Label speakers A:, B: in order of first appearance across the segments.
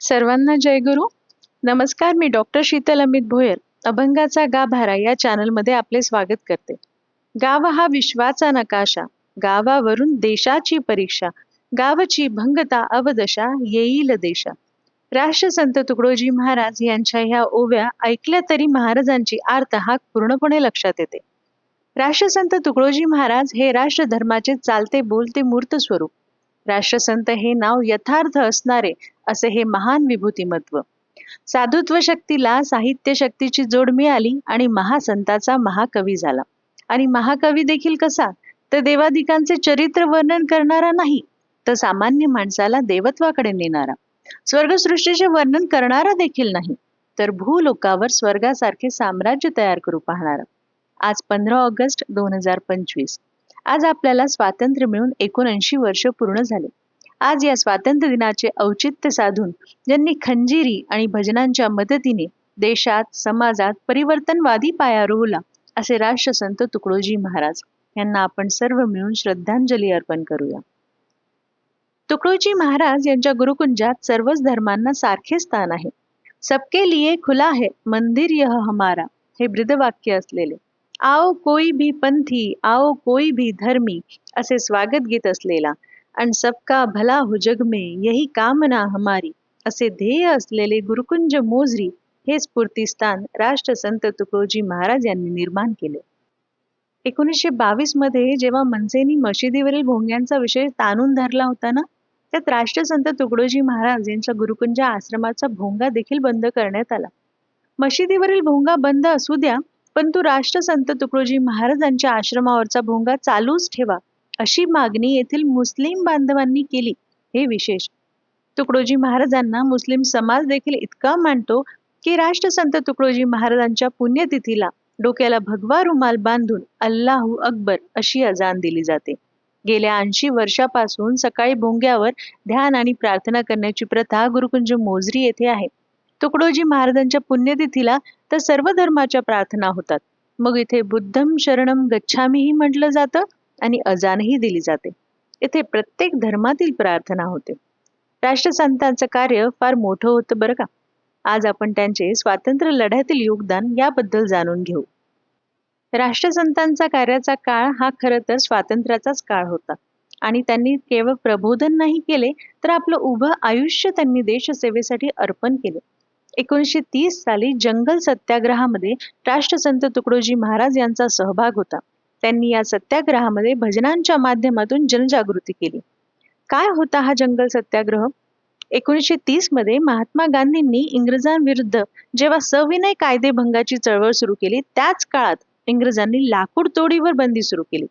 A: सर्वांना जय गुरु. नमस्कार मी डॉक्टर शीतल अमित भोयर अभंगाचा गाभारा या चॅनलमध्ये आपले स्वागत करते. गाव हा विश्वाचा नकाशा गावावरून देशाची परीक्षा गावची भंगता अवदशा येईल देशा. राष्ट्रसंत तुकडोजी महाराज यांच्या ह्या ओव्या ऐकल्या तरी महाराजांची आर्त हा पूर्णपणे लक्षात येते. राष्ट्रसंत तुकडोजी महाराज हे राष्ट्रधर्माचे चालते बोलते मूर्त स्वरूप. राष्ट्रसंत हे नाव यथार्थ असणारे असे हे महान विभूतिमत्व. साधुत्व शक्तीला साहित्य शक्तीची जोड मिळाली आणि महासंताचा महाकवी झाला. आणि महाकवी देखील कसा? तर देवाधिकांचे चरित्र वर्णन करणारा नाही तर सामान्य माणसाला देवत्वाकडे नेणारा. स्वर्गसृष्टीचे वर्णन करणारा देखील नाही तर भूलोकावर स्वर्गासारखे साम्राज्य तयार करू पाहणारा. आज पंधरा ऑगस्ट दोन हजार पंचवीस. आज आपल्याला स्वातंत्र्य मिळून एकोणऐंशी वर्ष पूर्ण झाले. आज या स्वातंत्र्य दिनाचे औचित्य साधून ज्यांनी खंजिरी आणि भजनांच्या मदतीने देशात समाजात परिवर्तनवादी पाया रोवला असे राष्ट्रसंत तुकडोजी महाराज यांना आपण सर्व मिळून श्रद्धांजली अर्पण करूया. तुकडोजी महाराज यांच्या गुरुकुंजात सर्वच धर्मांना सारखे स्थान आहे. सबके लिए खुला है मंदिर यह हमारा हे ब्रिदवाक्य असलेले. आओ कोई भी पंथी आओ कोई भी धर्मी असे स्वागत गीत असलेला. आणि सबका भला हो जग में यही कामना हमारी असे ध्येय असलेले गुरुकुंज मोजरी हे स्फूर्तीस्थान राष्ट्रसंत तुकडोजी महाराज यांनी निर्माण केले. एकोणीसशे बावीसमध्ये जेव्हा मनसेनी मशिदीवरील भोंग्यांचा विषय ताणून धरला होता ना त्यात राष्ट्रसंत तुकडोजी महाराज यांच्या गुरुकुंज आश्रमाचा भोंगा देखील बंद करण्यात आला. मशिदीवरील भोंगा बंद असू द्या पण तू राष्ट्रसंत तुकडोजी महाराजांच्या आश्रमावरचा भोंगा चालूच ठेवा अशी मागणी येथील मुस्लिम बांधवांनी केली हे विशेष. तुकडोजी महाराजांना मुस्लिम समाज देखील इतका मानतो की राष्ट्रसंत तुकडोजी महाराजांच्या पुण्यतिथीला डोक्याला भगवा रुमाल बांधून अल्लाहू अकबर अशी अजान दिली जाते. गेल्या ऐंशी वर्षापासून सकाळी भोंग्यावर ध्यान आणि प्रार्थना करण्याची प्रथा गुरुकुंज मोजरी येथे आहे. तुकडोजी महाराजांच्या पुण्यतिथीला तर सर्व धर्माच्या प्रार्थना होतात. मग इथे बुद्धम शरणम गच्छामीही म्हटलं जातं आणि अजानही दिली जाते. इथे प्रत्येक धर्मातील प्रार्थना होते. राष्ट्रसंतांचं कार्य फार मोठं होतं बरं का? आज आपण त्यांचे स्वातंत्र्य लढ्यातील योगदान याबद्दल जाणून घेऊ. राष्ट्रसंतांचा कार्याचा काळ हा खरं तर स्वातंत्र्याचाच काळ होता. आणि त्यांनी केवळ प्रबोधन नाही केले तर आपलं उभं आयुष्य त्यांनी देशसेवेसाठी अर्पण केले. एकोणीसशे तीस साली जंगल सत्याग्रहामध्ये राष्ट्रसंत तुकडोजी महाराज यांचा सहभाग होता. त्यांनी या सत्याग्रहामध्ये भजनांच्या माध्यमातून जनजागृती केली. काय होता हा जंगल सत्याग्रह? एकोणीसशे तीसमध्ये महात्मा गांधींनी इंग्रजांविरुद्ध जेव्हा सविनय कायदेभंगाची चळवळ सुरू केली त्याच काळात इंग्रजांनी लाकूड तोडीवर बंदी सुरू केली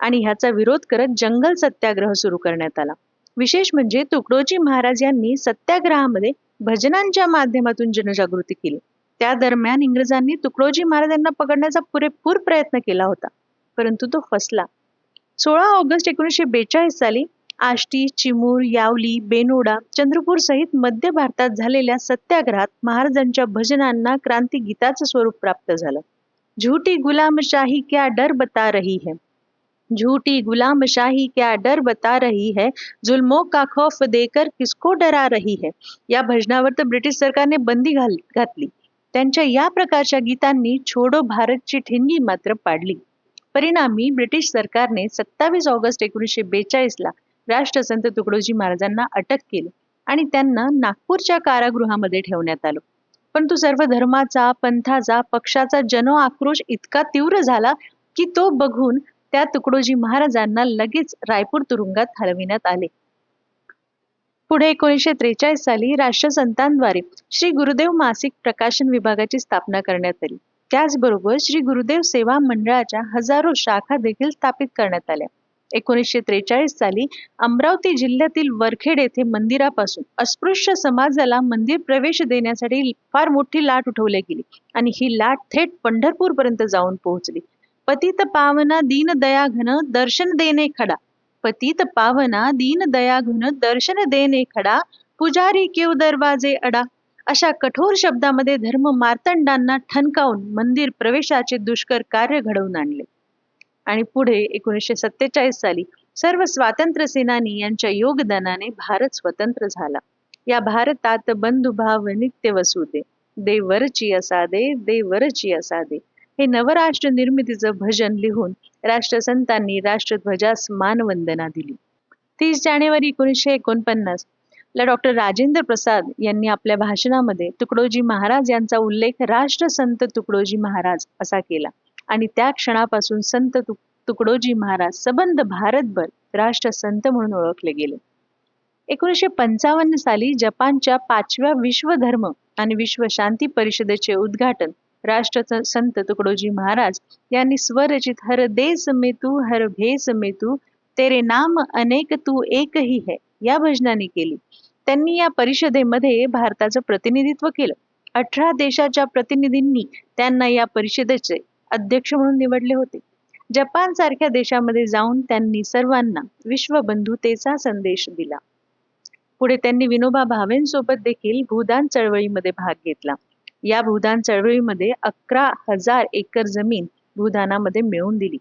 A: आणि ह्याचा विरोध करत जंगल सत्याग्रह सुरू करण्यात आला. विशेष म्हणजे तुकडोजी महाराज यांनी सत्याग्रहामध्ये भजनांच्या माध्यमातून जनजागृती केली. त्या दरम्यान इंग्रजांनी तुकडोजी महाराजांना पकडण्याचा पुरेपूर प्रयत्न केला होता परंतु तो फसला. सोळा ऑगस्ट एकोणीसशे बेचाळीस साली आष्टी चिमूर यावली बेनोडा चंद्रपूर सहित मध्य भारतात झालेल्या सत्याग्रहात महाराजांच्या भजनांना क्रांती गीताचं स्वरूप प्राप्त झालं. झूठी गुलामशाही क्या डर बता रही है. झूठी गुलामशाही क्या डर बता रही है? जुल्मों का खौफ देकर किसको डरा रही है? या भजनावर तर ब्रिटिश सरकारने बंदी घाल घातली. त्यांच्या या प्रकारच्या गीतांनी छोडो भारतची ठिणगी मात्र पाडली. परिणामी ब्रिटिश सरकारने सत्तावीस ऑगस्ट एकोणीसशे बेचाळीसला राष्ट्रसंत तुकडोजी महाराजांना अटक केली आणि त्यांना नागपूरच्या कारागृहामध्ये ठेवण्यात आलं. परंतु सर्व धर्माचा पंथाचा पक्षाचा जनो आक्रोश इतका तीव्र झाला की तो बघून त्या तुकडोजी महाराजांना लगेच रायपूर तुरुंगात हलविण्यात आले. पुढे एकोणीसशे त्रेचाळीस साली राष्ट्रसंतांद्वारे श्री गुरुदेव मासिक प्रकाशन विभागाची स्थापना करण्यात आली. त्याचबरोबर श्री गुरुदेव सेवा मंडळाच्या हजारो शाखा देखील स्थापित करण्यात आल्या. एकोणीसशे त्रेचाळीस साली अमरावती जिल्ह्यातील वरखेड येथे मंदिरापासून अस्पृश्य समाजाला मंदिर प्रवेश देण्यासाठी फार मोठी लाट उठवली गेली आणि ही लाट थेट पंढरपूर पर्यंत जाऊन पोहोचली. पतित पावना दीन दया घन दर्शन देणे खडा. पतित पावना दीन दया घन दर्शन देणे खडा. पुजारी केव दरवाजे अडा. अशा कठोर शब्दामध्ये धर्म मार्तंडांना ठणकावून मंदिर प्रवेशाचे दुष्कर कार्य घडवून आणले. आणि पुढे एकोणीसशे सत्तेचाळीस साली सर्व स्वातंत्र्य सेनानी यांच्या योगदानाने भारत स्वतंत्र झाला. या भारतात बंधुभाव नित्य वसुदे देवरची असादे देवरची असादे हे नवराष्ट्र निर्मितीचं भजन लिहून राष्ट्रसंतांनी राष्ट्रध्वजास मानवंदना दिली. तीस जानेवारी एकोणीसशे एकोणपन्नास ला डॉक्टर राजेंद्र प्रसाद यांनी आपल्या भाषणामध्ये तुकडोजी महाराज यांचा उल्लेख राष्ट्रसंत तुकडोजी महाराज असा केला. आणि त्या क्षणापासून संत तुक तुकडोजी महाराज सबंध भारतभर राष्ट्रसंत म्हणून ओळखले गेले. एकोणीसशे पंचावन्न साली जपानच्या पाचव्या विश्व धर्म आणि विश्व शांती परिषदेचे उद्घाटन राष्ट्र संत तुकडोजी महाराज यांनी स्वरचित हर देस में तू हर भेस में तू तेरे नाम अनेक तू एक ही है या भजनाने केली. त्यांनी या परिषदेमध्ये भारताचं प्रतिनिधित्व केलं. अठरा देशाच्या प्रतिनिधींनी त्यांना या परिषदेचे अध्यक्ष म्हणून निवडले होते. जपान सारख्या देशामध्ये जाऊन त्यांनी सर्वांना विश्वबंधुतेचा संदेश दिला. पुढे त्यांनी विनोबा भावेंसोबत देखील भूदान चळवळीमध्ये भाग घेतला. या भूदान चळवळीमध्ये अकरा हजार एकर जमीन भूदानामध्ये मिळवून दिली.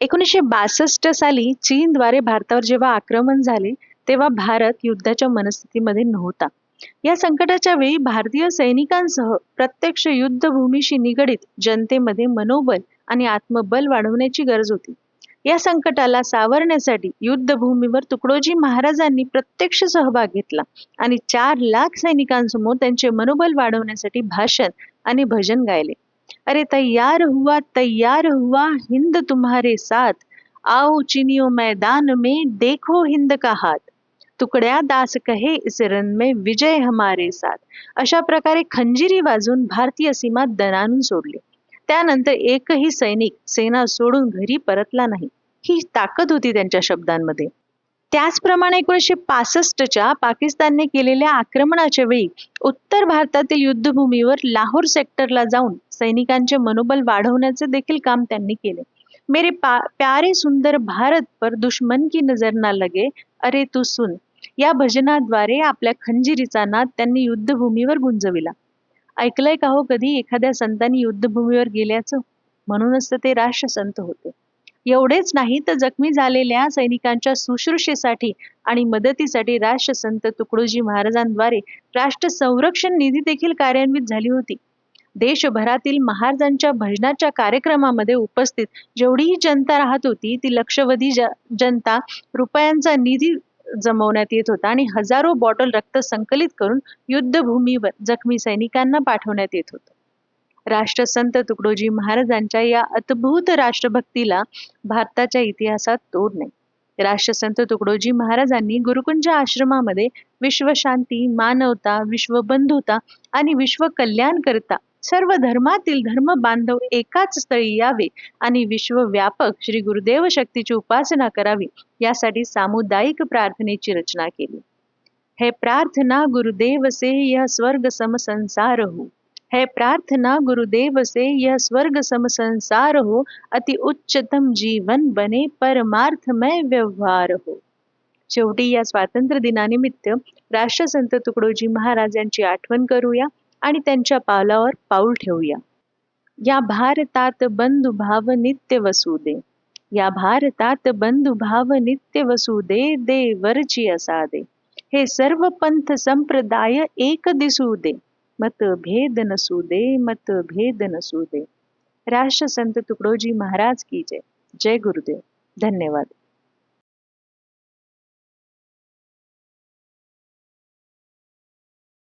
A: एकोणीसशे बासष्ट साली चीनद्वारे भारतावर जेव्हा आक्रमण झाले तेव्हा भारत युद्धाच्या मनस्थितीमध्ये नव्हता. या संकटाच्या वेळी भारतीय सैनिकांसह प्रत्यक्ष युद्धभूमीशी निगडीत जनतेमध्ये मनोबल आणि आत्मबल वाढवण्याची गरज होती. या संकटाला सावरण्यासाठी युद्धभूमीवर तुकडोजी महाराजांनी प्रत्यक्ष सहभाग घेतला आणि चार लाख सैनिकांसमोर त्यांचे मनोबल वाढवण्यासाठी भाषण आणि भजन गायले. अरे तैयार हुआ तैयार हुआ हिंद तुम्हारे साथ. आओ चिनियो मैदान में देखो हिंद का हात तुकड्या दास कहे इस रन में विजय हमारे साथ. अशा प्रकारे खंजिरी वाजून भारतीय सीमा दणानून सोडले. त्यानंतर एकही सैनिक सेना सोडून घरी परतला नाही. ही ताकद होती त्यांच्या शब्दांमध्ये. त्याचप्रमाणे एकोणीसशे पासष्टच्या पाकिस्तानने केलेल्या आक्रमणाच्या वेळी उत्तर भारतातील युद्धभूमीवर लाहोर सेक्टरला जाऊन सैनिकांचे मनोबल वाढवण्याचे देखील काम त्यांनी केले. मेरे प्यारे सुंदर भारत पर दुश्मन की नजर ना लगे अरे तू सुन. या भजनाद्वारे आपल्या खंजिरीचा नाद त्यांनी युद्धभूमीवर गुंजविला. ऐकलंय का हो कधी एखाद्या संतांनी युद्धभूमीवर गेल्याचं? म्हणूनच तर ते राष्ट्रसंत होते. एवढेच नाही तर जखमी झालेल्या सैनिकांच्या सुश्रूषेसाठी आणि मदतीसाठी राष्ट्रसंत तुकडोजी महाराजांद्वारे राष्ट्र संरक्षण निधी देखील कार्यान्वित झाली होती. देशभरातील महाराजांच्या भजनाच्या कार्यक्रमामध्ये उपस्थित जेवढीही जनता राहत होती ती लक्षवधी जनता रुपयांचा निधी जमवण्यात येत होता आणि हजारो बॉटल रक्त संकलित करून युद्धभूमीवर जखमी सैनिकांना पाठवण्यात येत होतं. राष्ट्रसंत तुकडोजी महाराजांच्या या अद्भुत राष्ट्रभक्तीला भारताच्या इतिहासात तोड नाही. राष्ट्रसंत तुकडोजी महाराजांनी गुरुकुंज आश्रमामध्ये विश्वशांती मानवता विश्वबंधुता आणि विश्व कल्याण करता सर्व धर्मातील धर्म बांधव एकाच स्थळी यावे आणि विश्वव्यापक श्री गुरुदेव शक्तीची उपासना करावी यासाठी सामुदायिक प्रार्थनेची रचना केली. हे प्रार्थना गुरुदेव से यह स्वर्ग सम संसार हो है प्रार्थना गुरुदेव से यह स्वर्ग सम संसार हो अति उच्चतम जीवन बने परमार्थमय व्यवहार हो शेवटी या स्वातंत्र्य दिनानिमित्त राष्ट्रसंत तुकडोजी महाराज यांची आठवण करूया. आणि त्यांच्या पावलावर पाऊल ठेवूया. या भारतात बंधुभाव नित्य वसुदे या भारतात बंधुभाव नित्य वसुदे देवरची असादे हे सर्व पंथ संप्रदाय एक दिसू दे. मत भेद नसू दे मत भेद नसू दे. राष्ट्रसंत तुकडोजी महाराज की जय. जय गुरुदेव. धन्यवाद.